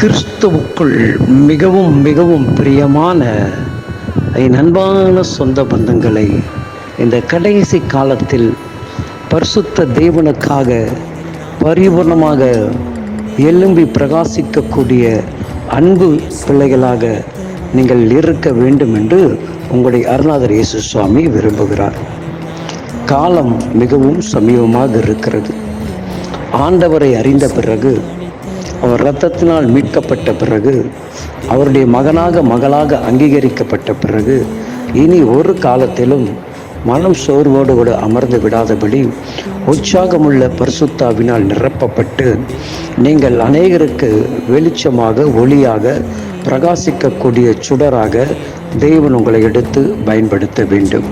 கிறிஸ்துவுக்குள் மிகவும் மிகவும் பிரியமான என் அன்பான சொந்த பந்தங்களை இந்த கடைசி காலத்தில் பரிசுத்த தேவனுக்காக பரிபூர்ணமாக எழும்பி பிரகாசிக்கக்கூடிய அன்பு பிள்ளைகளாக நீங்கள் இருக்க வேண்டும் என்று உங்களுடைய அருணாதர் இயேசு சுவாமி விரும்புகிறார். காலம் மிகவும் சமீபமாக இருக்கிறது. ஆண்டவரை அறிந்த பிறகு அவர் இரத்தத்தினால் மீட்கப்பட்ட பிறகு அவருடைய மகனாக மகளாக அங்கீகரிக்கப்பட்ட பிறகு இனி ஒரு காலத்திலும் மனம் சோர்வோடு கூட அமர்ந்து விடாதபடி உற்சாகமுள்ள பரிசுத்தாவினால் நிரப்பப்பட்டு நீங்கள் அநேகருக்கு வெளிச்சமாக ஒளியாக பிரகாசிக்கக்கூடிய சுடராக தேவன் உங்களை எடுத்து பயன்படுத்த வேண்டும்.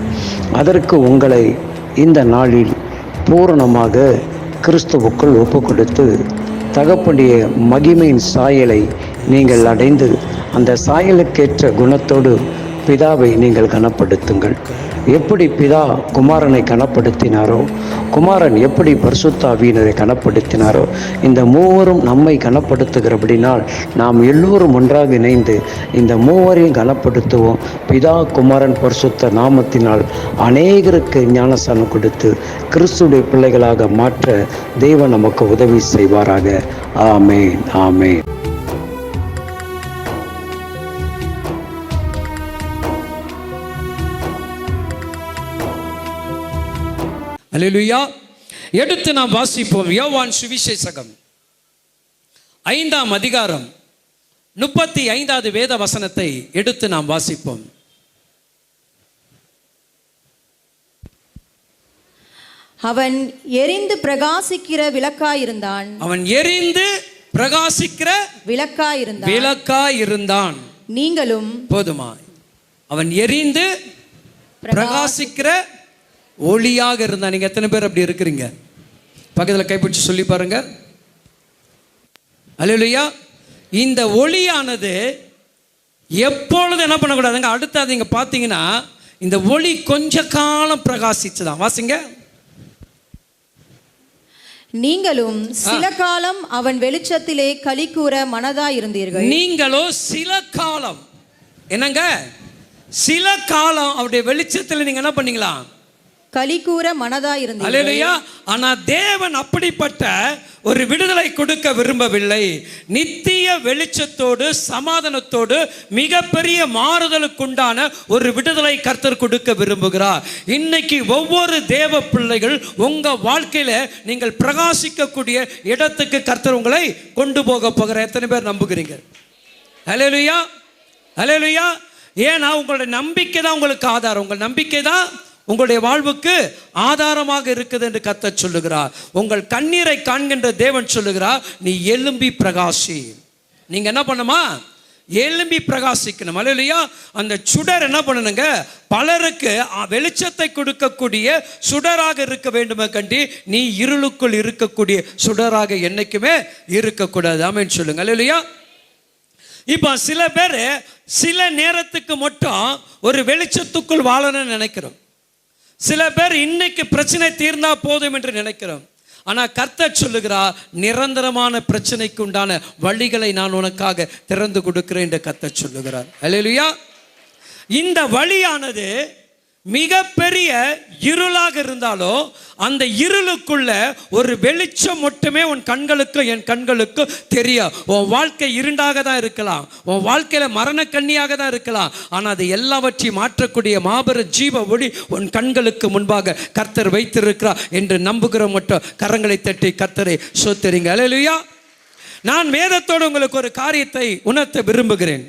அதற்கு உங்களை இந்த நாளில் பூரணமாக கிறிஸ்துவுக்குள் ஒப்பு கொடுத்து தகப்புடைய மகிமையின் சாயலை நீங்கள் அடைந்து அந்த சாயலுக்கேற்ற குணத்தோடு பிதாவை நீங்கள் கனப்படுத்துங்கள். எப்படி பிதா குமாரனை கனப்படுத்தினாரோ குமாரன் எப்படி பரிசுத்தாவியினரை கனப்படுத்தினாரோ இந்த மூவரும் நம்மை கனப்படுத்துகிறபடினால் நாம் எல்லோரும் ஒன்றாக இணைந்து இந்த மூவரையும் கனப்படுத்துவோம். பிதா குமாரன் பரிசுத்த நாமத்தினால் அநேகருக்கு ஞானஸ்தானம் கொடுத்து கிறிஸ்துடைய பிள்ளைகளாக மாற்ற தேவன் நமக்கு உதவி செய்வாராக. ஆமேன் ஆமேன். அல்லேலூயா எடுத்து நாம் வாசிப்போம். யோவான் சுவிசேஷகம். ஐந்தாம் அதிகாரம். முப்பத்தி ஐந்தாவது வேத வசனத்தை எடுத்து நாம் வாசிப்போம். அவன் எரிந்து பிரகாசிக்கிற விளக்காயிருந்தான். அவன் எரிந்து பிரகாசிக்கிற விளக்காயிருந்தான். விளக்கா இருந்தான் நீங்களும் போதுமா அவன் எரிந்து பிரகாசிக்கிற ஒளியாக இருந்தான் நீங்க எத்தனை பேர் அப்படி இருக்கிறீங்க? பக்கத்தில் கைப்பிடிச்சு சொல்லி பாருங்க. அல்லேலூயா. இந்த ஒளியானது எப்பொழுது என்ன பண்ணக்கூடாதுங்க? அடுத்தது இங்க பார்த்தீங்கன்னா இந்த ஒளி கொஞ்ச காலம் பிரகாசிச்சுதான். வாசிங்க. நீங்களும் சில காலம் அவன் வெளிச்சத்திலே களி கூற மனதாயிருந்தீர்கள் நீங்களோ சில காலம். என்னங்க? சில காலம் அவருடைய வெளிச்சத்தில் நீங்க என்ன பண்ணீங்களா? களி கூற மனதாயிருந்தீர்கள் ஆனா தேவன் அப்படிப்பட்ட ஒரு விடுதலை கொடுக்க விரும்பவில்லை. நித்திய வெளிச்சத்தோடு சமாதானத்தோடு மிகப்பெரிய மாறுதலுக்குண்டான ஒரு விடுதலை கர்த்தர் கொடுக்க விரும்புகிறார். இன்னைக்கு ஒவ்வொரு தேவ பிள்ளைகள் உங்க வாழ்க்கையில நீங்கள் பிரகாசிக்கக்கூடிய இடத்துக்கு கர்த்தர் உங்களை கொண்டு போக போகிற எத்தனை பேர் நம்புகிறீங்க? ஹalleluya ஹalleluya ஏன்னா உங்களுடைய நம்பிக்கை தான் உங்களுக்கு ஆதாரம். உங்கள் நம்பிக்கை தான் உங்களுடைய வாழ்வுக்கு ஆதாரமாக இருக்குது என்று கத்த சொல்லுகிறார். உங்கள் கண்ணீரை காண்கின்ற தேவன் சொல்லுகிறார் நீ எலும்பி பிரகாசி. நீங்க என்ன பண்ணுமா எலும்பி பிரகாசிக்கணும். இல்லையா அந்த சுடர் என்ன பண்ணணுங்க? பலருக்கு வெளிச்சத்தை கொடுக்கக்கூடிய சுடராக இருக்க வேண்டுமே கண்டி நீ இருளுக்குள் இருக்கக்கூடிய சுடராக என்னைக்குமே இருக்கக்கூடாது. ஆமென் சொல்லுங்க. இல்லையா இப்போ சில பேர் சில நேரத்துக்கு மட்டும் ஒரு வெளிச்சத்துக்குள் வாழணும்னு நினைக்கிறோம். சில பேர் இன்னைக்கு பிரச்சனை தீர்ந்தா போதும் என்று நினைக்கிறோம். ஆனால் கர்த்தர் சொல்லுகிறார் நிரந்தரமான பிரச்சனைக்கு உண்டான வழிகளை நான் உனக்காக திறந்து கொடுக்கிறேன் என்று கர்த்தர் சொல்லுகிறார். அல்லேலூயா இந்த வழியானது மிகப்பெரிய இருளாக இருந்தாலும் அந்த இருளுக்குள்ள ஒரு வெளிச்சம் மட்டுமே உன் கண்களுக்கு என் கண்களுக்கு தெரியும். உன் வாழ்க்கை இருண்டாக தான் இருக்கலாம். உன் வாழ்க்கையில மரண கண்ணியாக தான் இருக்கலாம். ஆனால் அது எல்லாவற்றையும் மாற்றக்கூடிய மாபெரும் ஜீவ ஒளி உன் கண்களுக்கு முன்பாக கர்த்தர் வைத்திருக்கிறார் என்று நம்புகிற மட்டும். கரங்களை தட்டி கர்த்தரை சோத்தரிங்க. அல்லேலூயா நான் வேதத்தோடு உங்களுக்கு ஒரு காரியத்தை உணர்த்த விரும்புகிறேன்.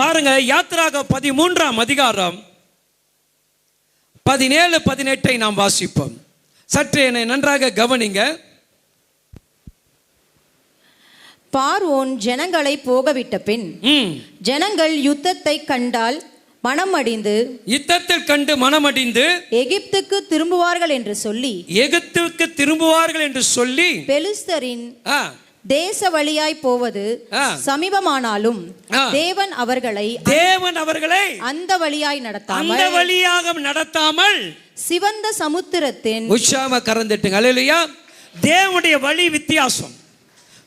பாருங்க யாத்ராக பதிமூன்றாம் அதிகாரம் பதினேழு பதினெட்டை நாம் வாசிப்போம். சற்று என்னை நன்றாக கவனிங்க. பார்வோன் ஜனங்களை போகவிட்ட பின் ம். ஜனங்கள் யுத்தத்தை கண்டால் மனமடிந்து யுத்தத்தில் கண்டு மனமடிந்து எகிப்துக்கு திரும்புவார்கள் என்று சொல்லி எகிப்துக்கு திரும்புவார்கள் என்று சொல்லி பெலிஸ்தரின் ஆ, தேச வழியாய் போவது. சமீபமானாலும். தேவன் அவர்களை தேவன் அவர்களை அந்த வழியாய் அந்த நடத்தாமல் வழியாக நடத்தாமல் சிவந்த சமுத்திரத்தின் உற்சாம கறந்துட்டுங்க அல்லையா தேவனுடைய வழி வித்தியாசம்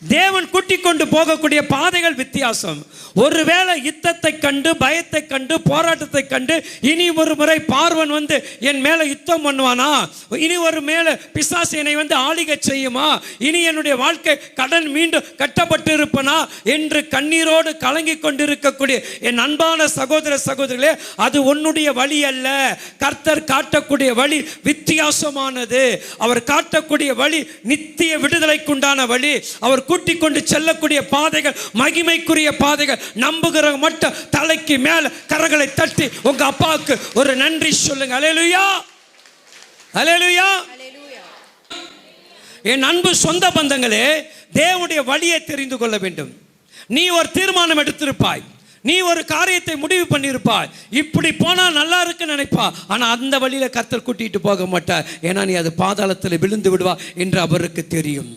தேவன் கூட்டி கொண்டு போகக்கூடிய பாதைகள் வித்தியாசம். ஒருவேளை யுத்தத்தை கண்டு பயத்தை கண்டு போராட்டத்தை கண்டு இனி ஒரு முறை பார்வன் வந்து என் மேல யுத்தம் பண்ணுவானா? இனி ஒரு மேல பிசாசு என்னை வந்து ஆளிக செய்யுமா? இனி என்னுடைய வாழ்க்கை கடன் மீண்டும் கட்டப்பட்டு இருப்பனா என்று கண்ணீரோடு கலங்கி கொண்டிருக்கக்கூடிய என் அன்பான சகோதர சகோதரிகளே அது உன்னுடைய வழி அல்ல. கர்த்தர் காட்டக்கூடிய வழி வித்தியாசமானது. அவர் காட்டக்கூடிய வழி நித்திய விடுதலைக்குண்டான வழி. அவர் கூட்டிக் கொண்டு செல்லக்கூடிய பாதைகள் மகிமைக்குரிய பாதைகள். நம்புகிற மட்டும் தலைக்கு மேல கரங்களை தட்டி உங்க அப்பாவுக்கு ஒரு நன்றி சொல்லுங்க. அலையலுயா அலையலுயா என் அன்பு சொந்த பந்தங்களே தேவனுடைய வழியை தெரிந்து கொள்ள வேண்டும். நீ ஒரு தீர்மானம் எடுத்திருப்பாய். நீ ஒரு காரியத்தை முடிவு பண்ணியிருப்பாய். இப்படி போனால் நல்லா இருக்குன்னு நினைப்பா. ஆனா அந்த வழியில கத்தர் கூட்டிகிட்டு போக மாட்டார். ஏன்னா நீ அது பாதாளத்தில் விழுந்து விடுவா என்று அவருக்கு தெரியும்.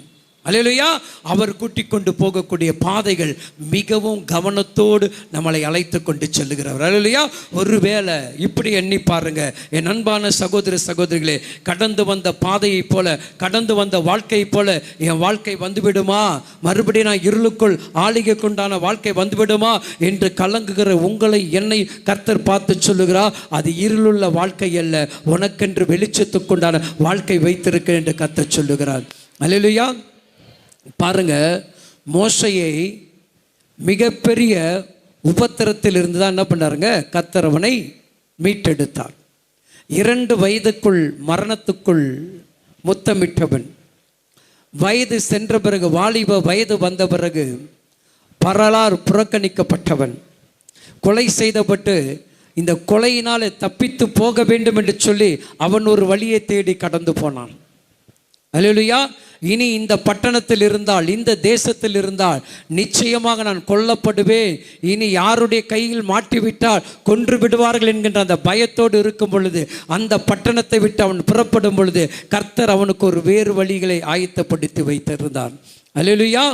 அலையலையா. அவர் கூட்டிக் கொண்டு போகக்கூடிய பாதைகள் மிகவும் கவனத்தோடு நம்மளை அழைத்து கொண்டு செல்லுகிறவர். அல்லேலூயா ஒருவேளை இப்படி எண்ணி பாருங்க. என் அன்பான சகோதர சகோதரிகளே கடந்து வந்த பாதையை போல கடந்து வந்த வாழ்க்கையைப் போல என் வாழ்க்கை வந்துவிடுமா? மறுபடியும் நான் இருளுக்குள் ஆளிகை கொண்டான வாழ்க்கை வந்துவிடுமா? என்று கலங்குகிற உங்களை என்னை கர்த்தர் பார்த்து சொல்லுகிறா அது இருளுள்ள வாழ்க்கை அல்ல உனக்கென்று வெளிச்சத்துக்குண்டான வாழ்க்கை வைத்திருக்க என்று கர்த்தர் சொல்லுகிறார். அல்லேலூயா பாருங்க மோசையை மிகப்பெரிய உபத்திரத்தில் இருந்து தான் என்ன பண்ணாருங்க? கத்தரவனை மீட்டெடுத்தார். இரண்டு வயதுக்குள் மரணத்துக்குள் முத்தமிட்டவன். வயது சென்ற பிறகு வாலிப வயது வந்த பிறகு பரலார் புறக்கணிக்கப்பட்டவன். கொலை செய்தப்பட்டு இந்த கொலையினால் தப்பித்து போக வேண்டும் என்று சொல்லி அவன் ஒரு வழியை தேடி கடந்து போனான். அல்லேலூயா இனி இந்த பட்டணத்தில் இருந்தால் இந்த தேசத்தில் இருந்தால் நிச்சயமாக நான் கொல்லப்படுவேன். இனி யாருடைய கையில் மாட்டிவிட்டால் கொன்று விடுவார்கள் என்கின்ற அந்த பயத்தோடு இருக்கும் பொழுது அந்த பட்டணத்தை விட்டு அவன் புறப்படும் பொழுது கர்த்தர் அவனுக்கு ஒரு வேறு வழிகளை ஆயத்தப்படுத்தி வைத்திருந்தார். அலுலுயா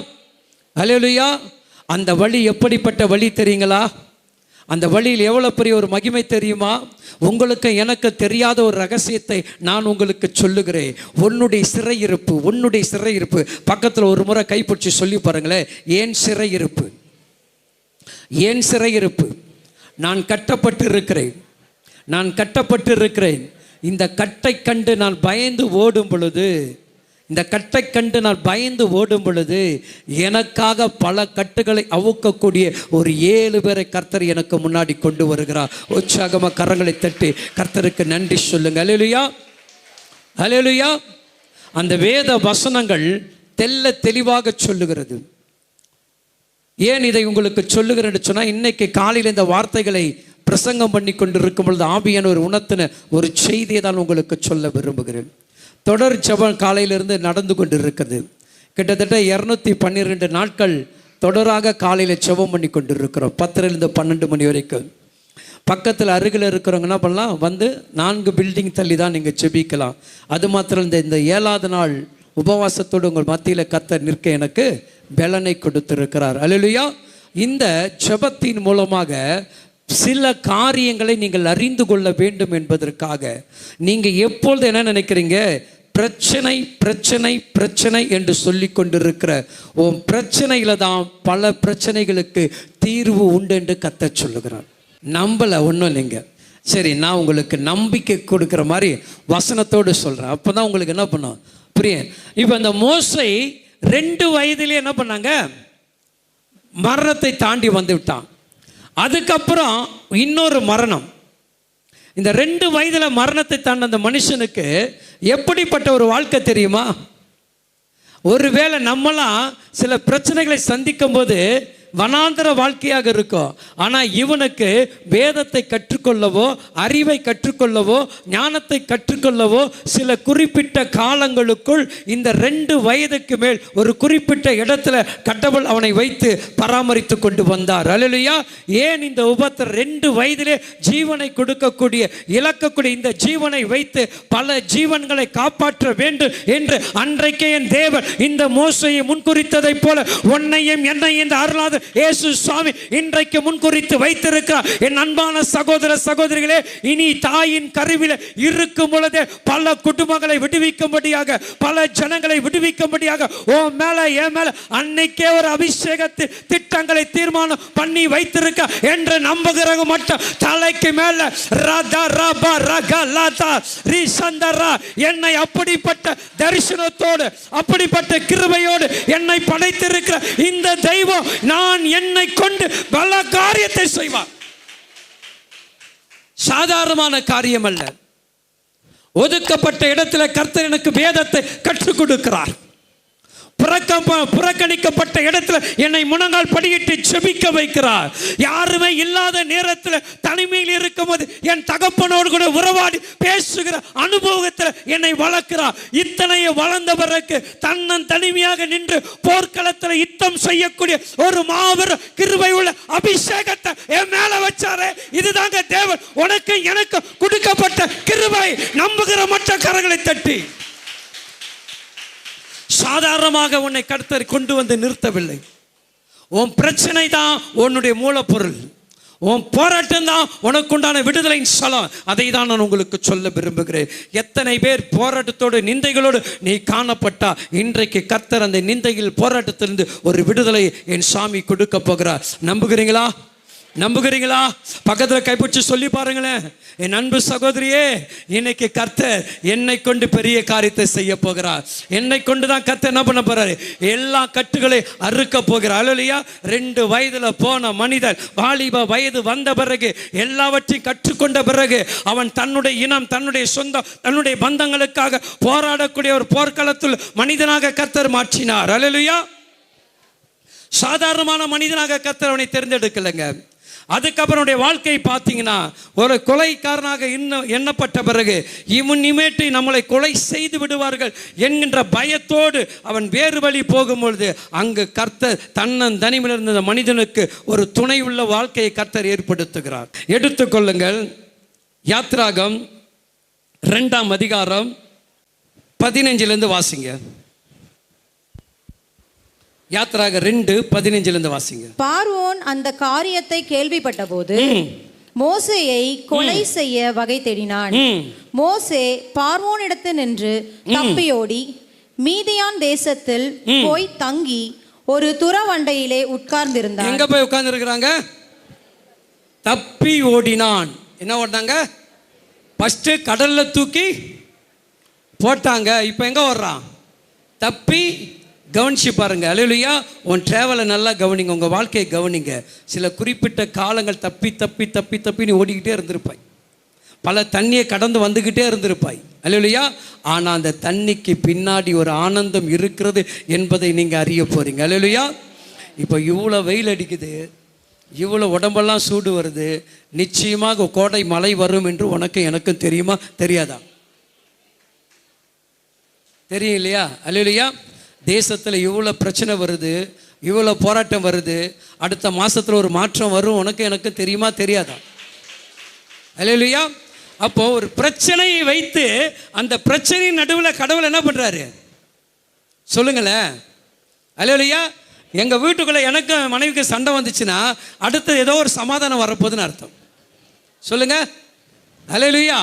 அலுலுயா அந்த வழி எப்படிப்பட்ட வழி தெரியுங்களா? அந்த வழியில் எவ்வளோ பெரிய ஒரு மகிமை தெரியுமா? உங்களுக்கு எனக்கு தெரியாத ஒரு ரகசியத்தை நான் உங்களுக்கு சொல்லுகிறேன். உன்னுடைய சிறையிருப்பு உன்னுடைய சிறையிருப்பு. பக்கத்தில் ஒரு முறை கைப்பிடிச்சு சொல்லி பாருங்களேன். ஏன் சிறையிருப்பு? ஏன் சிறையிருப்பு? நான் கட்டப்பட்டு இருக்கிறேன் நான் கட்டப்பட்டு இருக்கிறேன் இந்த கட்டை கண்டு நான் பயந்து ஓடும் பொழுது இந்த கட்டை கண்டு நான் பயந்து ஓடும் பொழுது எனக்காக பல கட்டுகளை அவுக்கக்கூடிய ஒரு ஏழு பேரை கர்த்தர் எனக்கு முன்னாடி கொண்டு வருகிறார். உற்சாகமாக கரங்களை தட்டி கர்த்தருக்கு நன்றி சொல்லுங்க. அலையலுயா அலையலுயா அந்த வேத வசனங்கள் தெல்ல தெளிவாக சொல்லுகிறது. ஏன் இதை உங்களுக்கு சொல்லுகிறேன்னு சொன்னால் இன்னைக்கு காலையில் இந்த வார்த்தைகளை பிரசங்கம் பண்ணி கொண்டு இருக்கும் பொழுது ஆபியான ஒரு உணர்த்தின ஒரு செய்தியை தான் உங்களுக்கு சொல்ல விரும்புகிறேன். தொடர் ஜபம் காலையிலிருந்து நடந்து கொண்டு இருக்குது கிட்டத்தட்ட இரநூத்தி பன்னிரெண்டு நாட்கள் தொடராக காலையில் ஜெபம் பண்ணி கொண்டு இருக்கிறோம் பத்துலேருந்து பன்னெண்டு மணி வரைக்கும். பக்கத்தில் அருகில் இருக்கிறவங்க என்ன பண்ணலாம்? வந்து நான்கு பில்டிங் தள்ளி தான் நீங்கள் செபிக்கலாம். அது மாத்திரம் இந்த இந்த ஏழாவது நாள் உபவாசத்தோடு உங்கள் மத்தியில் கத்த நிற்க எனக்கு பலனை கொடுத்திருக்கிறார். அல்லேலூயா இந்த ஜபத்தின் மூலமாக சில காரியங்களை நீங்கள் அறிந்து கொள்ள வேண்டும் என்பதற்காக நீங்கள் எப்பொழுது என்ன நினைக்கிறீங்க? பிரச்சனை பிரச்சனை பிரச்சனை என்று சொல்லி கொண்டிருக்கிற உன் பிரச்சனையில் தான் பல பிரச்சனைகளுக்கு தீர்வு உண்டு என்று கத்த சொல்லுகிறார். நம்பலை ஒன்றும் இல்லைங்க. சரி நான் உங்களுக்கு நம்பிக்கை கொடுக்குற மாதிரி வசனத்தோடு சொல்கிறேன் அப்போ தான் உங்களுக்கு என்ன பண்ணும்? புரியும் இப்போ இந்த மோசை ரெண்டு வயதிலே என்ன பண்ணாங்க? மரணத்தை தாண்டி வந்து விட்டான். அதுக்கப்புறம் இன்னொரு மரணம். இந்த ரெண்டு வயதில் மரணத்தை தாண்ட அந்த மனுஷனுக்கு எப்படிப்பட்ட ஒரு வாழ்க்கை தெரியுமா? ஒருவேளை நம்மளாம் சில பிரச்சனைகளை சந்திக்கும் போது வனாந்தர வாழ்க்கையாக இருக்கும் ஆனால் இவனுக்கு வேதத்தை கற்றுக்கொள்ளவோ அறிவை கற்றுக்கொள்ளவோ ஞானத்தை கற்றுக்கொள்ளவோ சில குறிப்பிட்ட காலங்களுக்குள் இந்த ரெண்டு வயதுக்கு மேல் ஒரு குறிப்பிட்ட இடத்துல கடவுள் அவனை வைத்து பராமரித்து கொண்டு வந்தார். அலலுயா ஏன் இந்த உபத்தர் ரெண்டு வயதிலே ஜீவனை கொடுக்கக்கூடிய இழக்கக்கூடிய இந்த ஜீவனை வைத்து பல ஜீவன்களை காப்பாற்ற வேண்டும் என்று அன்றைக்கே என் தேவன் இந்த மோசையை முன்குறித்ததைப் போல உன்னையும் என்னையும் இந்த அருளாத இயேசு சுவாமி இன்றைக்கு முன்குறித்து வைத்திருக்கிறார் என் அன்பான சகோதர சகோதரிகளே இனி தாயின் கருவில இருக்கும் பொழுதே பல குடும்பங்களை விடுவிக்கும்படியாக பல ஜனங்களை விடுவிக்கும்படியாக ஓ மேல என் மேல அன்னைக்கே ஒரு அபிஷேகத்து திட்டங்களை தீர்மானம் பண்ணி வைத்திருக்க என்று நம்புகிறவங்க மட்டும் தலைக்கு மேல ரத ரப ரக லதா ரி சந்தரா என்னை அப்படிப்பட்ட தரிசனத்தோடு அப்படிப்பட்ட கிருபையோடு என்னை படைத்திருக்கிற இந்த தெய்வம் நான் என்னை கொண்டு பல காரியத்தை செய்வார் சாதாரணமான காரியம் அல்ல ஒதுக்கப்பட்ட இடத்துல கர்த்தர் எனக்கு வேதத்தை கற்றுக் கொடுக்கிறார். புறக்கணிக்கப்பட்ட இடத்துல என்னை முனங்கால் படியிட்டு செபிக்க வைக்கிறார். யாருமே இல்லாத நேரத்தில் தனிமையில் இருக்கும்போது என் தகப்பனோடு கூட உறவாடி பேசுகிற அனுபவத்தில் என்னை வளர்க்கிறார். இத்தனையை வளர்ந்த பிறகு தன்னன் தனிமையாக நின்று போர்க்களத்தில் யுத்தம் செய்யக்கூடிய ஒரு மாபெரும் கிருபை உள்ள அபிஷேகத்தை என் மேல வச்சாரே. இதுதாங்க தேவன். உனக்கு எனக்கு கொடுக்கப்பட்ட கிருபை. நம்புகிற மற்ற கரங்களை தட்டி. சாதாரணமாக உன்னை கர்த்தர் கொண்டு வந்து நிறுத்தவில்லை. உன் பிரச்சனை தான் உன்னுடைய மூலப்பொருள். உன் போராட்டம் தான் உனக்குண்டான விடுதலையின் சலம். அதை தான் நான் உங்களுக்கு சொல்ல விரும்புகிறேன். எத்தனை பேர் போராட்டத்தோடு நிந்தைகளோடு நீ காணப்பட்டா இன்றைக்கு கர்த்தர் அந்த நிந்தையில் போராட்டத்திலிருந்து ஒரு விடுதலை என் சாமி கொடுக்க போகிறார். நம்புகிறீங்களா? நம்புகிறீங்களா? பக்கத்தில் கைப்பிடிச்சு சொல்லி பாருங்களேன். என் அன்பு சகோதரியே இன்னைக்கு கர்த்தர் என்னை கொண்டு பெரிய காரியத்தை செய்ய போகிறார். என்னை கொண்டு தான் கர்த்தர் என்ன பண்ண போறாரு? எல்லா கட்டுகளை அறுக்க போகிறார். அலுவலியா ரெண்டு வயதுல போன மனிதன் வாலிப வயது வந்த பிறகு எல்லாவற்றையும் கற்றுக்கொண்ட பிறகு அவன் தன்னுடைய இனம் தன்னுடைய சொந்தம் தன்னுடைய பந்தங்களுக்காக போராடக்கூடிய ஒரு போர்க்களத்தில் மனிதனாக கர்த்தர் மாற்றினார். அலுவலியா சாதாரணமான மனிதனாக கர்த்தர் அவனை தேர்ந்தெடுக்கலைங்க. அதுக்கப்புறம் வாழ்க்கை பார்த்தீங்கன்னா ஒரு கொலைக்காரனாக இன்னும் எண்ணப்பட்ட பிறகு இவன் இமேட்டு நம்மளை கொலை செய்து விடுவார்கள் என்கின்ற பயத்தோடு அவன் வேறு வழி போகும்பொழுது அங்கு கர்த்தர் தன்னன் தனிமில் இருந்த மனிதனுக்கு ஒரு துணை உள்ள வாழ்க்கையை கர்த்தர் ஏற்படுத்துகிறார். எடுத்துக்கொள்ளுங்கள் யாத்ராகம் ரெண்டாம் அதிகாரம் பதினஞ்சிலிருந்து வாசிங்க. யாத்ராக ரெண்டு பதினஞ்சிலிருந்து வாசிங்க. பார்வோன் அந்த காரியத்தை கேள்விப்பட்டபோது மோசேயை கொலை செய்ய வகை தேடினான். மோசே பார்வோனிடத்து நின்று தப்பியோடி மீதியான் தேசத்தில் போய் தங்கி ஒரு துறவண்டையிலே உட்கார்ந்திருந்தான். எங்க போய் உட்கார்ந்து இருக்கிறாங்க தப்பி ஓடினான். என்ன ஓடினாங்க? ஃபர்ஸ்ட் கடல்ல தூக்கி போட்டாங்க. இப்போ எங்க ஓடுறான்? தப்பி கவனிச்சு பாருங்க. அலையிலையா. உன் ட்ராவலை நல்லா கவனிங்க. உங்க வாழ்க்கையை கவனிங்க. சில குறிப்பிட்ட காலங்கள் தப்பி தப்பி தப்பி தப்பி நீ ஓடிக்கிட்டே இருந்திருப்பாய். பல தண்ணியை கடந்து வந்துக்கிட்டே இருந்திருப்பாய். அல்லையா ஆனால் அந்த தண்ணிக்கு பின்னாடி ஒரு ஆனந்தம் இருக்கிறது என்பதை நீங்கள் அறிய போறீங்க. அல்லையா இப்போ இவ்வளோ வெயில் அடிக்குது. இவ்வளோ உடம்பெல்லாம் சூடு வருது. நிச்சயமாக கோடை மழை வரும் என்று உனக்கு எனக்கும் தெரியுமா? தெரியாதா? தெரியும் இல்லையா? அல்லையா தேசத்தில் இவ்வளோ பிரச்சனை வருது இவ்வளோ போராட்டம் வருது அடுத்த மாதத்தில் ஒரு மாற்றம் வரும் உனக்கு எனக்கு தெரியுமா தெரியாதா? இல்லையா அப்போ ஒரு பிரச்சனையை வைத்து அந்த பிரச்சனையின் நடுவில் கடவுள் என்ன பண்ணுறாரு சொல்லுங்களேன். இல்லையா எங்கள் வீட்டுக்குள்ளே எனக்கு மனைவிக்கு சண்டை வந்துச்சுன்னா அடுத்து ஏதோ ஒரு சமாதானம் வரப்போகுதுன்னு அர்த்தம். சொல்லுங்க. அல்லையா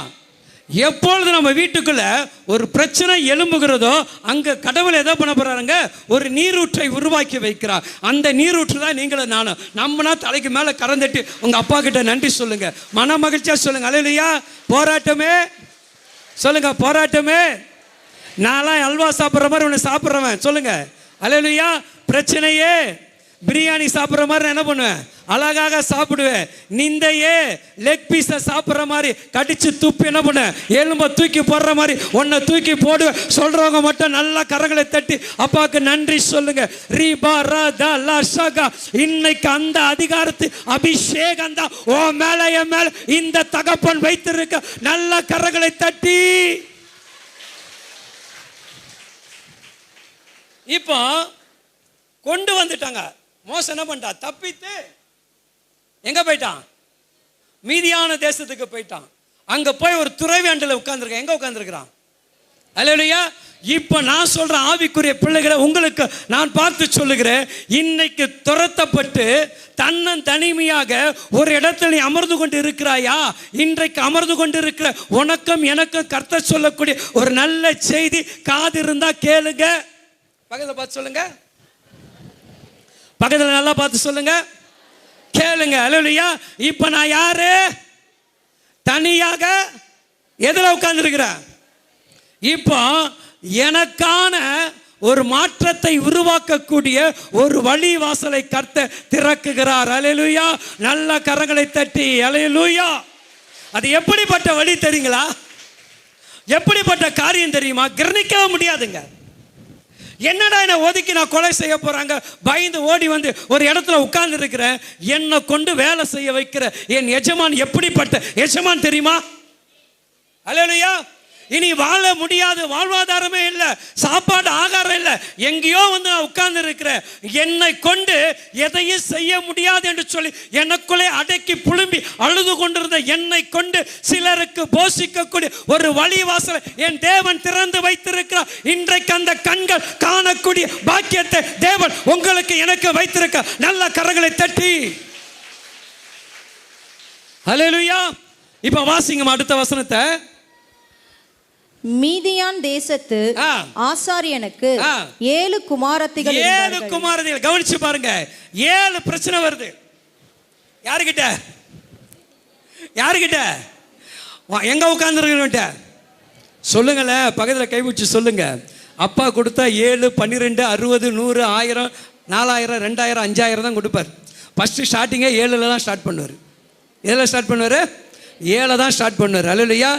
எப்பொழுது நம்ம வீட்டுக்குள்ள ஒரு பிரச்சனை எழும்புகிறதோ அங்க கடவுள் எதை பண்ண போறாருங்க? ஒரு நீரூற்றை உருவாக்கி வைக்கிறார். அந்த நீரூற்று தான் நீங்களும் நானும். நம்மனா தலைக்கு மேல கறந்துட்டு உங்க அப்பா கிட்ட நன்றி சொல்லுங்க. மன மகிழ்ச்சியா சொல்லுங்க. அலையிலையா போராட்டமே. சொல்லுங்க போராட்டமே. நான்லாம் அல்வா சாப்பிட்ற மாதிரி உன்னை சாப்பிட்றவன். சொல்லுங்க. அலையிலையா பிரச்சனையே. பிரியாணி சாப்பிட்ற மாதிரி நான் என்ன பண்ணுவேன்? அழகாக சாப்பிடுவேன். நிந்தையே லெக் பீஸை சாப்பிட்ற மாதிரி கடிச்சு துப்பி என்ன பண்ணுவேன்? எலும்ப தூக்கி போடுற மாதிரி உன்னை தூக்கி போடுவேன். சொல்கிறவங்க மட்டும் நல்லா கரங்களை தட்டி அப்பாவுக்கு நன்றி சொல்லுங்க. ரீபா ரா த லா இன்னைக்கு அந்த அதிகாரத்து அபிஷேகம் தான். ஓ மேலே என் மேலே இந்த தகப்பன் வைத்திருக்க நல்ல கரங்களை தட்டி. இப்போ கொண்டு வந்துட்டாங்க. மோசம் என்ன பண்ணிட்டா தப்பித்து எங்க போயிட்டான்? மீதியான தேசத்துக்கு போயிட்டான். அங்க போய் ஒரு துறவி அண்டில் உட்கார்ந்துருக்கான். எங்க உட்கார்ந்துருக்கிறான்? அல்லையா இப்போ நான் சொல்ற ஆவிக்குரிய பிள்ளைகளை உங்களுக்கு நான் பார்த்து சொல்லுகிறேன். இன்னைக்கு துரத்தப்பட்டு தன்னன் தனிமையாக ஒரு இடத்துல நீ அமர்ந்து கொண்டு இருக்கிறாயா? இன்றைக்கு அமர்ந்து கொண்டு இருக்கிற உனக்கும் எனக்கும் கர்த்த சொல்லக்கூடிய ஒரு நல்ல செய்தி காது இருந்தா கேளுங்க. பக்கத்தில் பார்த்து சொல்லுங்க. பக்கத்தில் நல்லா பார்த்து சொல்லுங்க. கேளுங்க. அலுவலியா? இப்போ நான் யாரு? தனியாக எதில் உட்கார்ந்துருக்கிறேன் இப்போ எனக்கான ஒரு மாற்றத்தை உருவாக்கக்கூடிய ஒரு வழி வாசலை கர்த்த திறக்குகிறார். அலையலுயா நல்ல கரங்களை தட்டி. அலையலுயா அது எப்படிப்பட்ட வழி தெரியுங்களா? எப்படிப்பட்ட காரியம் தெரியுமா? கிரணிக்கவே முடியாதுங்க. என்னடா என்னை ஒதுக்கி நான் கொலை செய்ய போறாங்க? பயந்து ஓடி வந்து ஒரு இடத்துல உட்கார்ந்து இருக்கிறேன் என்னை கொண்டு வேலை செய்ய வைக்கிற என் எஜமான் எப்படிப்பட்ட எஜமான் தெரியுமா? அலையா இனி வாழ முடியாது வாழ்வாதாரமே இல்லை. சாப்பாடு ஆகாரம் இல்லை எங்கேயோ வந்து நான் உட்கார்ந்து இருக்கிறேன் என்னை கொண்டு எதையும் செய்ய முடியாது என்று சொல்லி எனக்குள்ளே அடக்கி புழும்பி அழுது கொண்டிருந்த என்னை கொண்டு சிலருக்கு போஷிக்கக்கூடிய ஒரு வழிவாசலை என் தேவன் திறந்து வைத்திருக்கிறார். இன்றைக்கு அந்த கண்கள் காணக்கூடிய பாக்கியத்தை தேவன் உங்களுக்கு எனக்கு வைத்திருக்க. நல்ல கரங்களை தட்டி. அலையலுயா இப்போ வாசிங்க அடுத்த வசனத்தை. மீதியான் தேசத்து. ஆசாரியனுக்கு. ஏழு குமாரத்திகள் ஏழு. குமாரதிகள் கவனிச்சு பாருங்க. ஏழு பிரச்சனை வருது. யாருக்கிட்ட யாருக்கிட்ட எங்க உட்கார்ந்துருக்கிட்ட சொல்லுங்களேன் பக்கத்தில் கைவிச்சு சொல்லுங்க. அப்பா கொடுத்தா ஏழு பன்னிரெண்டு அறுபது நூறு ஆயிரம் நாலாயிரம் ரெண்டாயிரம் அஞ்சாயிரம் தான் கொடுப்பார். ஃபஸ்ட்டு ஸ்டார்டிங்கே ஏழில் தான் ஸ்டார்ட் பண்ணுவார். எதில் ஸ்டார்ட் பண்ணுவார்? ஏழை தான் ஸ்டார்ட் பண்ணார் அல்லையா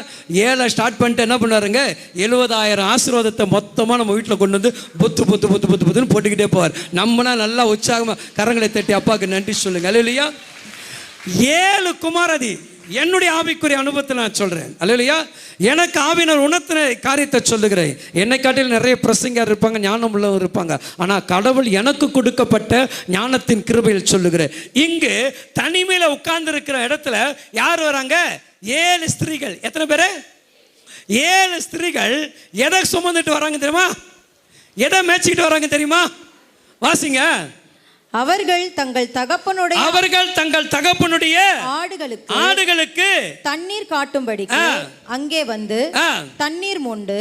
ஏழை ஸ்டார்ட் பண்ணிட்டு என்ன பண்ணுவாருங்க? எழுபதாயிரம் ஆசீர்வாதத்தை மொத்தமாக நம்ம வீட்டில் கொண்டு வந்து புத்து புத்து புத்து புத்து புத்துன்னு போட்டுக்கிட்டே போவார். நம்மனா நல்லா உற்சாகமாக கரங்களை தட்டி அப்பாவுக்கு நன்றி சொல்லுங்கள் அல்லையா ஏழு குமாரதி. என்னுடைய ஆவிக்குரிய அனுபவத்தை நான் சொல்கிறேன் அல்லையா எனக்கு ஆவினர் உணர்த்தின காரியத்தை சொல்லுகிறேன். என்னை காட்டில் நிறைய பிரசங்கர் இருப்பாங்க ஞானம் உள்ளவர் இருப்பாங்க. ஆனால் கடவுள் எனக்கு கொடுக்கப்பட்ட ஞானத்தின் கிருபையில் சொல்லுகிறேன். இங்கு தனிமையில் உட்கார்ந்து இருக்கிற இடத்துல யார் வராங்க? ஏழு ஸ்திரீகள். எத்தனை பேர்? ஏழு ஸ்திரீகள். எதை சுமந்துட்டு வராங்க தெரியுமா? எதை மேய்ச்சிக்கிட்டு வராங்க தெரியுமா? வாசிங்க. அவர்கள் தங்கள் தகப்பனுடைய அவர்கள் தங்கள் தகப்பனுடைய ஆடுகளுக்கு ஆடுகளுக்கு தண்ணீர் காட்டும்படிக்கு ஆ. அங்கே வந்து தண்ணீர் மொண்டு.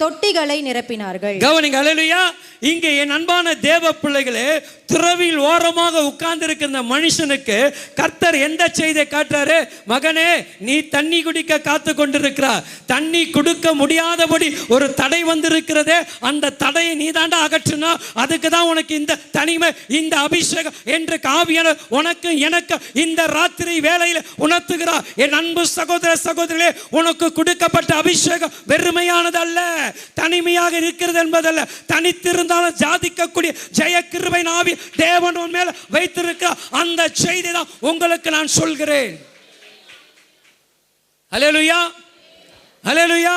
தொட்டிகளை நிரப்பினார்கள். கவனிங்க அல்லேலூயா இங்கே என் அன்பான தேவ பிள்ளைகளே துறவியில் ஓரமாக உட்கார்ந்து இந்த மனுஷனுக்கு கர்த்தர் எந்த செய்தியை காட்டுறாரு? மகனே நீ தண்ணி குடிக்க காத்து கொண்டிருக்கிறா தண்ணி கொடுக்க முடியாதபடி ஒரு தடை வந்திருக்கிறதே அந்த தடையை நீ தாண்டா அகற்றுனா அதுக்கு தான் உனக்கு இந்த தனிமை இந்த அபிஷேகம் என்று காவியான உனக்கு எனக்கு இந்த ராத்திரி வேளையில் உணர்த்துகிறா என் அன்பு சகோதர சகோதரிகளே உனக்கு கொடுக்கப்பட்ட அபிஷேகம் வெறுமையானது அல்ல தனிமையாக இருக்கிறது என்பதல்ல. தனித்திருந்தாலும் ஜாதிக்கக்கூடிய ஜெய கிருபை நாவி தேவன் உன் மேல வைத்திருக்கிற அந்த செய்தி தான் உங்களுக்கு நான் சொல்கிறேன். அலேலுயா அலேலுயா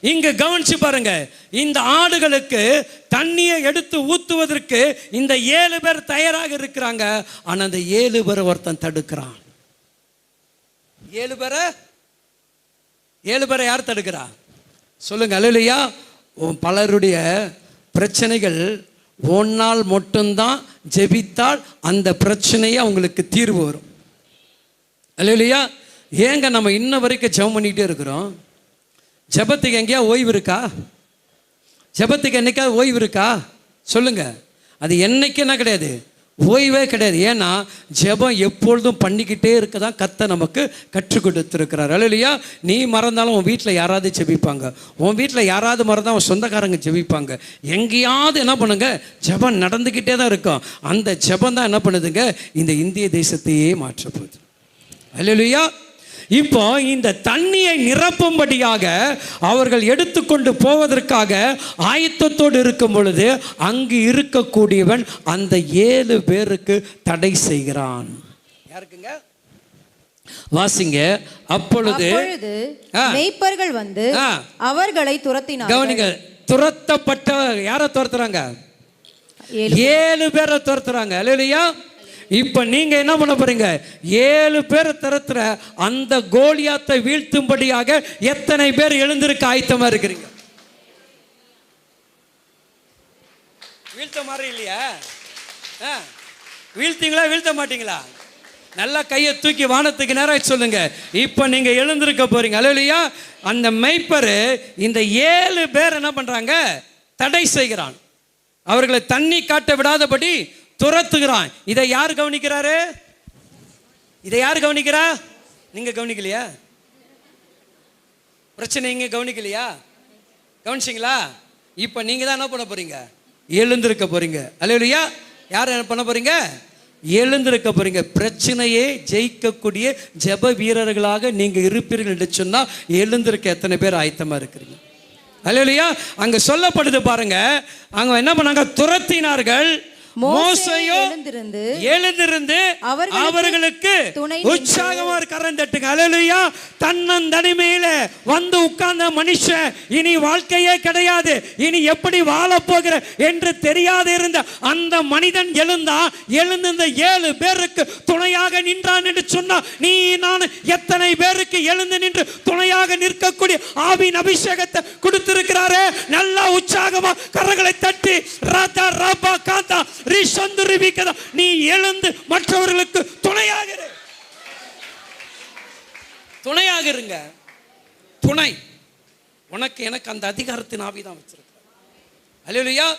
இங்க கவனிச்சு பாருங்க. இந்த ஆடுகளுக்கு தண்ணியை எடுத்து ஊத்துவதற்கு இந்த ஏழு பேர் தயாராக இருக்கிறாங்க. ஆனா அந்த ஏழு பேரை ஒருத்தன் தடுக்கிறான். ஏழு பேரை? ஏழு பேரை யார் தடுக்கிறா? சொல்லுங்க அல்லையா பலருடைய பிரச்சனைகள் ஒன்னால் மட்டும்தான் ஜெபித்தால் அந்த பிரச்சனையை அவங்களுக்கு தீர்வு வரும். அல்லையா ஏங்க நம்ம இன்ன வரைக்கும் ஜெபம் பண்ணிக்கிட்டே இருக்கிறோம்? ஜெபத்துக்கு எங்கேயா ஓய்வு இருக்கா? ஜெபத்துக்கு என்றைக்காவது ஓய்வு இருக்கா? சொல்லுங்க. அது என்றைக்குன்னா கிடையாது? ஓய்வே கிடையாது. ஏன்னா ஜெபம் எப்பொழுதும் பண்ணிக்கிட்டே இருக்க தான் கத்தை நமக்கு கற்றுக் கொடுத்துருக்கிறார். இல்லையா நீ மறந்தாலும் உன் வீட்டில் யாராவது ஜெபிப்பாங்க. உன் வீட்டில் யாராவது மறந்தால் உன் சொந்தக்காரங்க ஜெபிப்பாங்க. எங்கேயாவது என்ன பண்ணுங்க? ஜெபம் நடந்துக்கிட்டே தான் இருக்கும். அந்த ஜெபம் தான் என்ன பண்ணுதுங்க? இந்த இந்திய தேசத்தையே மாற்றப்போகுது அல்லையா இப்போ இந்த தண்ணியை நிரப்பும்படியாக அவர்கள் எடுத்துக்கொண்டு போவதற்காக ஆயத்தத்தோடு இருக்கும் பொழுது அங்கு இருக்கக்கூடியவன் அந்த ஏழு பேருக்கு தடை செய்கிறான். யாருக்குங்க? வாசிங்க. அப்பொழுது. மேய்ப்பர்கள் வந்து ஆ. அவர்களை துரத்தினார்கள். கவனிங்க. துரத்தப்பட்ட யாரை துரத்துறாங்க? ஏழு ஏழு பேரை துரத்துறாங்க. இல்லையா இப்போ நீங்கள் என்ன பண்ண போறீங்க? ஏழு பேர் திறத்துற அந்த கோலியாத்தை வீழ்த்தும்படியாக எத்தனை பேர் எழுந்திருக்க ஆயத்தமாக இருக்கிறீங்க? வீழ்த்த மாதிரி இல்லையா? வீழ்த்திங்களா வீழ்த்த மாட்டீங்களா? நல்லா கையை தூக்கி வானத்துக்கு நேராக சொல்லுங்க. இப்போ நீங்கள் எழுந்திருக்க போறீங்க. அலுவலியா அந்த மெய்ப்பர் இந்த ஏழு பேர் என்ன பண்ணுறாங்க தடை செய்கிறான். அவர்களை தண்ணி காட்ட விடாதபடி துரத்துகிறான் இதை யார் கவனிக்கிறாரு? இதை யார் கவனிக்கிறா? நீங்க கவனிக்கலையா? பிரச்சனை இங்க கவனிக்கலையா? கவனிச்சிங்களா? இப்போ நீங்க தான் என்ன பண்ண போறீங்க? எழுந்திருக்க போறீங்க. அல்லையா யார் என்ன பண்ண போறீங்க? எழுந்திருக்க போறீங்க. பிரச்சனையே ஜெயிக்கக்கூடிய ஜெப வீரர்களாக நீங்க இருப்பீர்கள் என்று சொன்னா எழுந்திருக்க எத்தனை பேர் ஆயத்தமா இருக்கிறீங்க? அல்லையா அங்க சொல்லப்படுது பாருங்க. அங்க என்ன பண்ணாங்க? துரத்தினார்கள். மோசையோ எழுந்திருந்து எழுந்திருந்து அவர்களுக்கு உற்சாகமா கரம் தட்டுங்க. அலையிலுயா தன்னந்தனிமையில வந்து உட்கார்ந்த மனுஷன் இனி வாழ்க்கையே கிடையாது. இனி எப்படி வாழப் போகிற என்று தெரியாது இருந்த அந்த மனிதன் எழுந்தா எழுந்து இந்த ஏழு பேருக்கு துணையாக நின்றான் என்று சொன்னா நீ நான் எத்தனை பேருக்கு எழுந்து நின்று துணையாக நிற்கக்கூடிய ஆவின் அபிஷேகத்தை கொடுத்திருக்கிறாரே? நல்லா உற்சாகமா கரங்களை தட்டி ராதா ராபா ரிபிக்கதா நீ எழுந்து மற்றவர்களுக்கு துணையாக துணையாக இருங்க துணை. உனக்கு எனக்கு அந்த அதிகாரத்தின் ஆவி தான் வச்சிருக்க. அலையா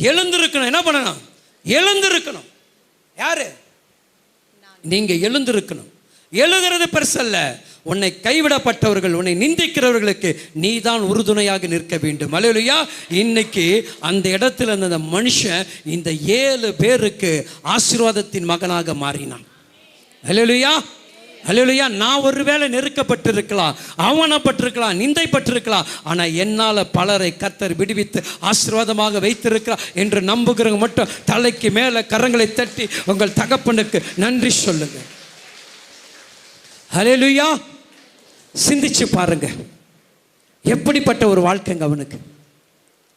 எழுந்திருக்கணும். என்ன பண்ணணும்? எழுந்திருக்கணும். யாரு? நீங்க எழுந்திருக்கணும். எழுதுறது பெருசல்ல. உன்னை கைவிடப்பட்டவர்கள் உன்னை நிந்திக்கிறவர்களுக்கு நீ தான் உறுதுணையாக நிற்க வேண்டும். அலையிலையா இன்னைக்கு அந்த இடத்துல இருந்த அந்த மனுஷன் இந்த ஏழு பேருக்கு ஆசீர்வாதத்தின் மகனாக மாறினான். அலையிலையா அலையிலையா நான் ஒருவேளை நெருக்கப்பட்டிருக்கலாம் அவமானப்பட்டிருக்கலாம் நிந்தைப்பட்டிருக்கலாம் ஆனால் என்னால் பலரை கத்தர் விடுவித்து ஆசீர்வாதமாக வைத்திருக்கிறார் என்று நம்புகிறவங்க மட்டும் தலைக்கு மேலே கரங்களை தட்டி உங்கள் தகப்பனுக்கு நன்றி சொல்லுங்கள். ஹalleluya. சிந்திச்சு பாருங்க. எப்படிப்பட்ட ஒரு வாழ்க்கைங்க அவனுக்கு?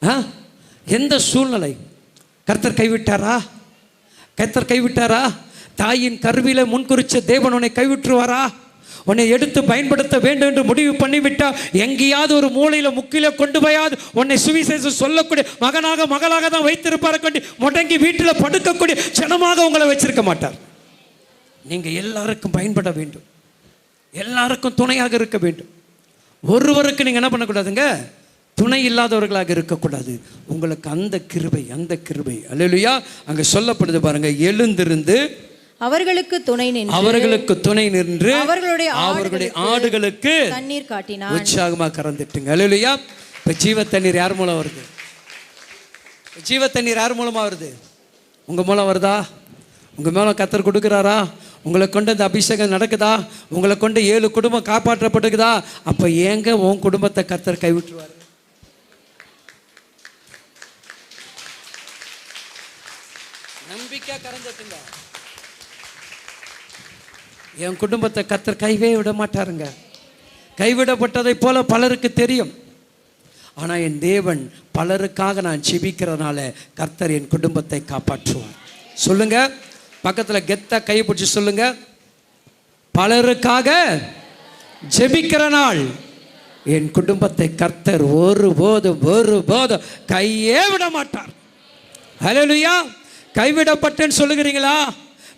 ஆ? எந்த சூழ்நிலை? கர்த்தர் கைவிட்டாரா? கர்த்தர் கைவிட்டாரா? தாயின் கருவியில் முன்குறிச்ச தேவன் உன்னை கைவிட்டுருவாரா? உன்னை எடுத்து பயன்படுத்த வேண்டும் என்று முடிவு பண்ணிவிட்டா? எங்கேயாவது ஒரு மூளையில் முக்கில கொண்டு போயாது உன்னை சுவிசேஷம் சொல்லக்கூடிய மகனாக மகளாக தான் வைத்திருப்பார கொண்டு முடங்கி வீட்டில் படுக்கக்கூடிய ஜனமாக உங்களை வச்சிருக்க மாட்டார். நீங்கள் எல்லாருக்கும் பயன்பட வேண்டும். எல்லாருக்கும் துணையாக இருக்க வேண்டும். ஒருவருக்கு நீங்க என்ன பண்ணக்கூடாதுங்க? துணை இல்லாதவர்களாக இருக்கக்கூடாது. உங்களுக்கு அந்த கிருபை அந்த கிருபை. அல்லேலூயா. அங்க சொல்லப்படுது பாருங்க எழுந்திருந்து அவர்களுக்கு துணை நின்று அவர்களுக்கு துணை நின்று அவர்களுடைய அவர்களுடைய ஆடுகளுக்கு தண்ணீர் காட்டினான். உற்சாகமா கறந்துட்டுங்க. அல்லேலூயா. இப்ப ஜீவ தண்ணீர் யார் மூலம் வருது? ஜீவ தண்ணீர் யார் மூலமா வருது? உங்க மூலம் வருதா? உங்க மூலம் கத்தர் கொடுக்குறாரா? உங்களை கொண்டு இந்த அபிஷேகம் நடக்குதா? உங்களை கொண்டு ஏழு குடும்பம் காப்பாற்றப்பட்டுக்குதா அப்போ ஏங்க உன் குடும்பத்தை கத்தர் கைவிட்டுருவார்? நம்பிக்கை கறந்துட்டுங்க என் குடும்பத்தை கத்தர் கைவே விட மாட்டாருங்க. கைவிடப்பட்டதை போல பலருக்கு தெரியும். ஆனா என் தேவன் பலருக்காக நான் ஜெபிக்கிறனால கர்த்தர் என் குடும்பத்தை காப்பாற்றுவார். சொல்லுங்க. பக்கத்தில் கெத்தா கை சொல்லுங்க. பலருக்காக ஜெபிக்கிற நாள். என் குடும்பத்தை கர்த்தர் ஒருபோதும் ஒருபோதும் கையே விட மாட்டார். ஹalleluya கைவிடப்பட்டேன்னு சொல்லுகிறீங்களா?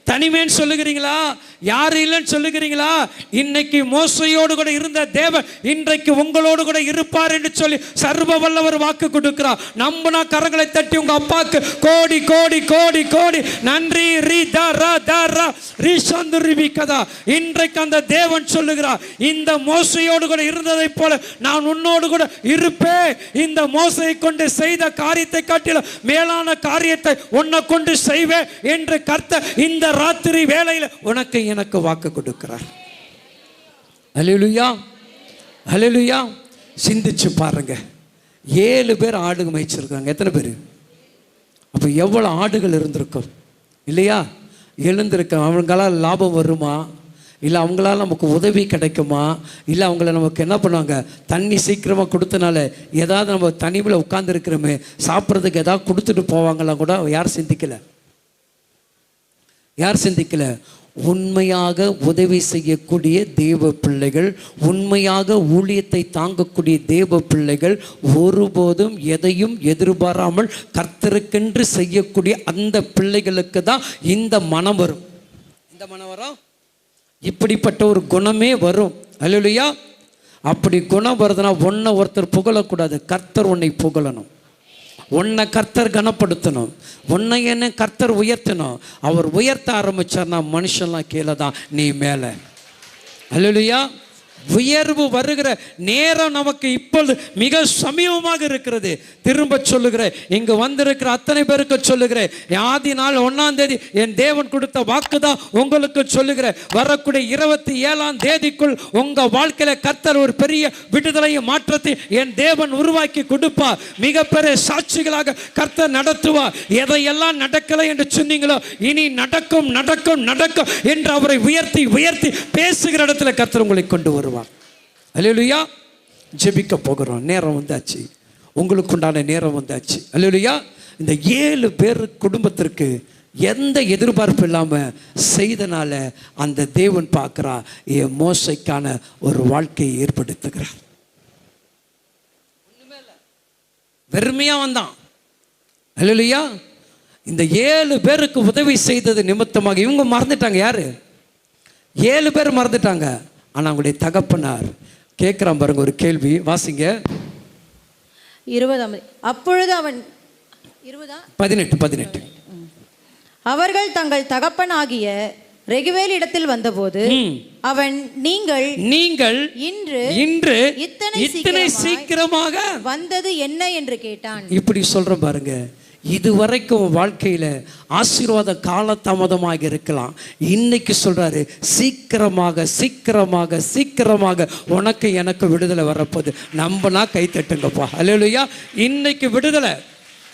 தனிமேன்னு சொல்லுகிறீங்களா? யாரு இல்லைன்னு சொல்லுகிறீங்களா? இன்னைக்கு மோசையோடு கூட இருந்த தேவன் இன்றைக்கு உங்களோடு கூட இருப்பார் என்று சொல்லி சர்வ வல்லவர் வாக்கு கொடுக்கிறார் நம்பினா கரங்களை தட்டி உங்க அப்பாக்கு கோடி கோடி கோடி கோடி. நன்றி ரி த ர த சந்துருவி ரி கதா இன்றைக்கு அந்த தேவன் சொல்லுகிறார் இந்த மோசையோடு கூட இருந்ததை போல நான் உன்னோடு கூட இருப்பேன். இந்த மோசையை கொண்டு செய்த காரியத்தை காட்டிலும் மேலான காரியத்தை உன்னை கொண்டு செய்வேன் என்று கர்த்த இந்த ராத்திரி வேளையில் உனக்கு எனக்கு வாக்கு கொடுக்கிறார். அலிலுயா அலிலுயா சிந்திச்சு பாருங்க. ஏழு பேர் ஆடுங்க மேய்ச்சிருக்காங்க. எத்தனை பேர்? அப்போ எவ்வளோ ஆடுகள் இருந்திருக்கும்? இல்லையா? எழுந்திருக்க அவங்களால லாபம் வருமா? இல்லை அவங்களால நமக்கு உதவி கிடைக்குமா? இல்லை அவங்கள நமக்கு என்ன பண்ணுவாங்க? தண்ணி சீக்கிரமாக கொடுத்தனால ஏதாவது நம்ம தனிமையில் உட்காந்துருக்கிறோமே சாப்பிட்றதுக்கு ஏதாவது கொடுத்துட்டு போவாங்களாம் கூட? யார் சிந்திக்கலை. யார் சிந்திக்கல? உண்மையாக உதவி செய்யக்கூடிய தேவ பிள்ளைகள் உண்மையாக ஊழியத்தை தாங்கக்கூடிய தேவ பிள்ளைகள் ஒருபோதும் எதையும் எதிர்பாராமல் கர்த்தருக்கென்று செய்யக்கூடிய அந்த பிள்ளைகளுக்கு தான் இந்த மனம் வரும். இந்த மனம் வரும்? இப்படிப்பட்ட ஒரு குணமே வரும். அல்லையா அப்படி குணம் வருதுன்னா ஒன்றை ஒருத்தர் புகழக்கூடாது. கர்த்தர் உன்னை புகழணும். உன்னை கர்த்தர் கனப்படுத்தணும். உன்னை என்ன கர்த்தர் உயர்த்தணும். அவர் உயர்த்த ஆரம்பிச்சார்னா மனுஷன்லாம் கீழே தான் நீ மேலே. அல்லையா உயர்வு வருகிற நேரம் நமக்கு இப்பொழுது மிக சமீபமாக இருக்கிறது. திரும்ப சொல்லுகிறேன். இங்கு வந்திருக்கிற அத்தனை பேருக்கு சொல்லுகிறேன். ஆதி நாள் ஒன்னாம் தேதி என் தேவன் கொடுத்த வாக்கு தான் உங்களுக்கு சொல்லுகிறேன். வரக்கூடிய இருபத்தி ஏழாம் தேதிக்குள் உங்க வாழ்க்கையில கத்தர் ஒரு பெரிய விடுதலையும் மாற்றத்தை என் தேவன் உருவாக்கி கொடுப்பா மிகப்பெரிய சாட்சிகளாக கர்த்தர் நடத்துவா எதையெல்லாம் நடக்கலை என்று சொன்னீங்களோ இனி நடக்கும் நடக்கும் நடக்கும் என்று அவரை உயர்த்தி உயர்த்தி பேசுகிற இடத்துல கர்த்தர் உங்களை கொண்டு வருவார். அல்லேலூயா. ஜெபிக்க போகிறோம். நேரம் வந்தாச்சு. உங்களுக்கு உண்டான நேரம் வந்தாச்சு. அல்லேலூயா. இந்த ஏழு பேர் குடும்பத்திற்கு எந்த எதிர்பார்ப்பு இல்லாமல் செய்தனால அந்த தேவன் பார்க்குறா என் மோசைக்கான ஒரு வாழ்க்கையை ஏற்படுத்துகிறார். வெறுமையாக வந்தான். அல்லையா இந்த ஏழு பேருக்கு உதவி செய்தது நிமித்தமாக இவங்க மறந்துட்டாங்க. யாரு? ஏழு பேர் மறந்துட்டாங்க. ஆனால் அவங்களுடைய தகப்பனார். கேட்குறான் பாருங்க ஒரு கேள்வி. வாசிங்க. இருபதாம் அப்பொழுது அவன் இருபதா? பதினெட்டு பதினெட்டு. அவர்கள் தங்கள் தகப்பனாகிய ரெகுவேல் இடத்தில் வந்தபோது. அவன் நீங்கள் நீங்கள் இன்று இன்று இத்தனை இத்தனை சீக்கிரமாக வந்தது என்ன என்று கேட்டான். இப்படி சொல்கிறேன் பாருங்க. இதுவரைக்கும் வாழ்க்கையில் ஆசீர்வாத காலதாமதமாக இருக்கலாம். இன்னைக்கு சொல்கிறாரு சீக்கிரமாக சீக்கிரமாக சீக்கிரமாக உனக்கு எனக்கு விடுதலை வரப்போகுது. நம்பனா கை தட்டுங்கப்பா. அல்லையா இன்னைக்கு விடுதலை.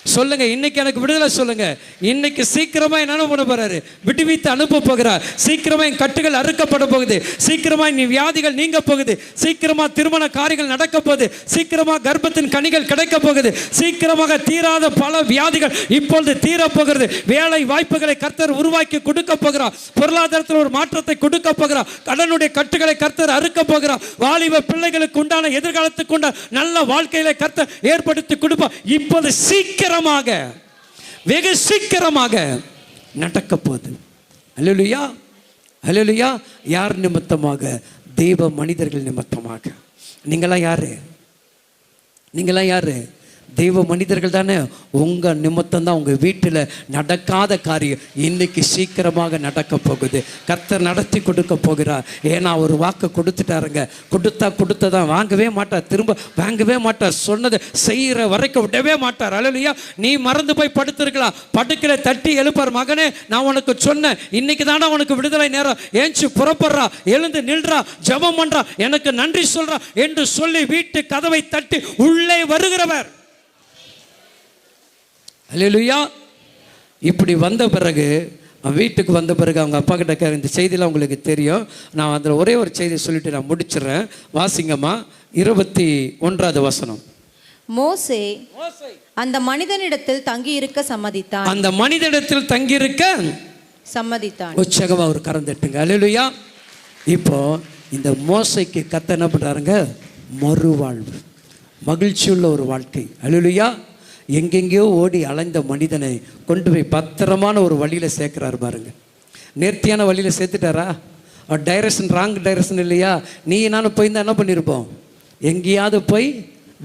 சொல்லுங்க இன்னைக்கு எனக்கு விடுதலை சொல்லுங்க. இன்னைக்கு சீக்கிரமா என்ன பண்ண போறாரு. விடுவித்து அனுப்ப போகிறார். சீக்கிரமா என் கட்டுகள் அறுக்கப்பட போகுது. சீக்கிரமா நீ வியாதிகள் நீங்க போகுது. சீக்கிரமா திருமண காரியங்கள் நடக்க போகுது. சீக்கிரமா கர்ப்பத்தின் கனிகள் கிடைக்க போகுது. சீக்கிரமாக தீராத பல வியாதிகள் இப்பொழுது தீரப் போகிறது. வேலை வாய்ப்புகளை கர்த்தர் உருவாக்கி கொடுக்க போகிறார். பொருளாதாரத்தில் ஒரு மாற்றத்தை கொடுக்க போகிறார். கடனுடைய கட்டுகளை கர்த்தர் அறுக்க போகிறார். வாலிப பிள்ளைகளுக்கு உண்டான எதிர்காலத்துக்கு உண்டான நல்ல வாழ்க்கையில கர்த்தர் ஏற்படுத்தி கொடுப்பார். இப்போது சீக்கிரம் சீக்கிரமாக வெகு சீக்கிரமாக நடக்க போகுது அல்லேலூயா அல்லேலூயா யார் நிமித்தமாக? தெய்வ மனிதர்கள் நிமித்தமாக. நீங்களாம் யாரு? நீங்களாம் யாரு? தெய்வ மனிதர்கள் தானே? உங்கள் நிமித்தம் தான் உங்கள் வீட்டில் நடக்காத காரியம் இன்னைக்கு சீக்கிரமாக நடக்க போகுது. கர்த்தர் நடத்தி கொடுக்க போகிறார். ஏன்னா ஒரு வாக்கு கொடுத்துட்டாருங்க. கொடுத்தா கொடுத்ததான். வாங்கவே மாட்டார். திரும்ப வாங்கவே மாட்டார். சொன்னதை செய்கிற வரைக்கும் விடவே மாட்டார். அழலையா நீ மறந்து போய் படுத்திருக்கலாம். படுக்கலை தட்டி எழுப்பார். மகனே நான் உனக்கு சொன்னேன். இன்னைக்கு தானே உனக்கு விடுதலை நேரம். ஏஞ்சி புறப்படுறா. எழுந்து நில்றா. ஜெபம் பண்ணுறா எனக்கு நன்றி சொல்றா. என்று சொல்லி வீட்டு கதவை தட்டி உள்ளே வருகிறவர். அல்லேலூயா இப்படி வந்த பிறகு வீட்டுக்கு வந்த பிறகு அவங்க அப்பா கிட்ட இந்த செய்தியெல்லாம் உங்களுக்கு தெரியும். நான் அதில் ஒரே ஒரு செய்தி சொல்லிட்டு நான் முடிச்சிடுறேன். வாசிங்கம்மா. இருபத்தி ஒன்றாவது வசனம். மோசே அந்த மனிதனிடத்தில் தங்கியிருக்க சம்மதித்தான். அந்த மனிதனிடத்தில் தங்கியிருக்க சம்மதித்தான். உற்சாகமாக ஒரு கரம் தட்டுங்க. அல்லேலூயா இப்போ இந்த மோசைக்கு கத்த என்ன பண்ணுறாருங்க மறுவாழ்வு. மகிழ்ச்சியுள்ள ஒரு வாழ்க்கை. அல்லேலூயா எங்கெங்கேயோ ஓடி அலைந்த மனிதனை கொண்டு போய் பத்திரமான ஒரு வழியில் சேர்க்குறாரு பாருங்க. நேர்த்தியான வழியில் சேர்த்துட்டாரா? டைரக்ஷன் ராங் டைரக்ஷன் இல்லையா? நீ நானும் போயிருந்தா என்ன பண்ணியிருப்போம் எங்கேயாவது போய்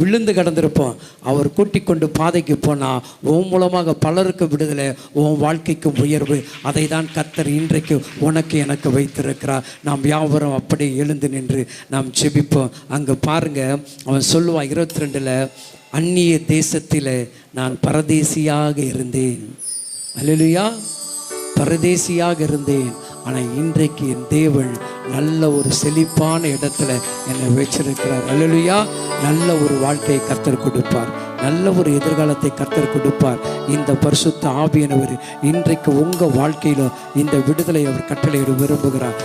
விழுந்து கிடந்திருப்போம். அவர் கூட்டி கொண்டு பாதைக்கு போனால் உன் மூலமாக பலருக்கு விடுதலை உன் வாழ்க்கைக்கும் உயர்வு. அதை தான் கத்தர் இன்றைக்கு உனக்கு எனக்கு வைத்திருக்கிறார். நாம் யாவரும் அப்படி எழுந்து நின்று நாம் செபிப்போம் அங்கே பாருங்க அவன் சொல்லுவான் இருபத்தி ரெண்டில் அந்நிய தேசத்தில் நான் பரதேசியாக இருந்தேன். அல்லா பரதேசியாக இருந்தேன். ஆனால் இன்றைக்கு என் தேவன் நல்ல ஒரு செழிப்பான இடத்துல என்னை வச்சிருக்கிறார். அல்லலுயா. நல்ல ஒரு வாழ்க்கையை கத்தர் கொடுப்பார். நல்ல ஒரு எதிர்காலத்தை கத்தர் கொடுப்பார். இந்த பரிசுத்த ஆவியானவர் இன்றைக்கு உங்கள் வாழ்க்கையிலும் இந்த விடுதலை அவர் கட்டளையிட விரும்புகிறார்.